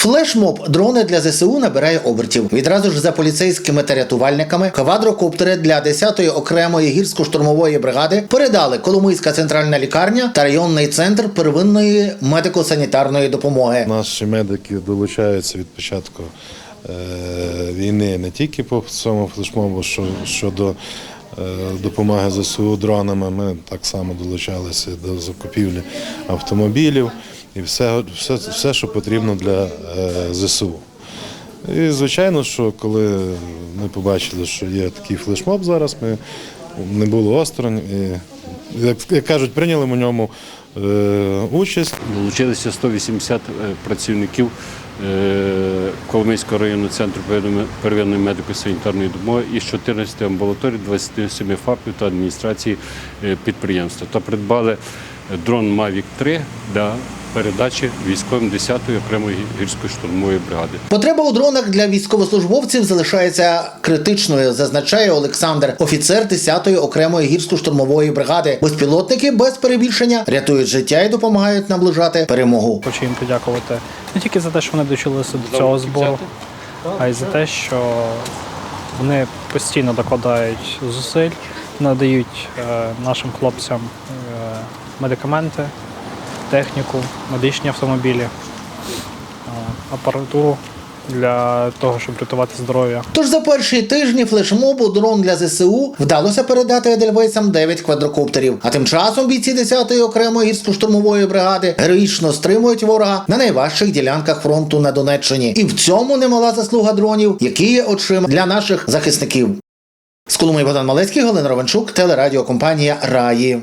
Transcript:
Флешмоб дрони для ЗСУ набирає обертів. Відразу ж за поліцейськими та рятувальниками квадрокоптери для 10-ї окремої гірсько-штурмової бригади передали Коломийська центральна лікарня та районний центр первинної медико-санітарної допомоги. Наші медики долучаються від початку е, війни не тільки по цьому флешмобу, що щодо допомоги ЗСУ дронами. Ми так само долучалися до закупівлі автомобілів і все, все, все що потрібно для е, ЗСУ. І звичайно, що коли ми побачили, що є такий флешмоб зараз, ми не було осторонь. І, як, кажуть, прийняли в ньому е, участь. Долучилися 180 е, працівників е, Коломийського районного центру первинної- медико-санітарної допомоги із 14 амбулаторій, 27 ФАПів та адміністрації е, підприємства. Та придбали дрон Mavic 3 для передачі військовим 10-ї окремої гірської штурмової бригади. Потреба у дронах для військовослужбовців залишається критичною, зазначає Олександр, офіцер 10-ї окремої гірсько-штурмової бригади. Безпілотники без перебільшення рятують життя і допомагають наближати перемогу. Хочу їм подякувати не тільки за те, що вони долучилися до цього збору, а й за те, що вони постійно докладають зусиль, надають е, нашим хлопцям е, медикаменти, техніку, медичні автомобілі, е, апаратуру для того, щоб рятувати здоров'я. Тож за перші тижні флешмобу дрон для ЗСУ вдалося передати едельвейсам 9 квадрокоптерів. А тим часом бійці 10-ї окремої гірсько-штурмової бригади героїчно стримують ворога на найважчих ділянках фронту на Донеччині. І в цьому немала заслуга дронів, які є очима для наших захисників. З Коломиї Богдан Малецький, Галина Ровенчук, телерадіокомпанія Раї.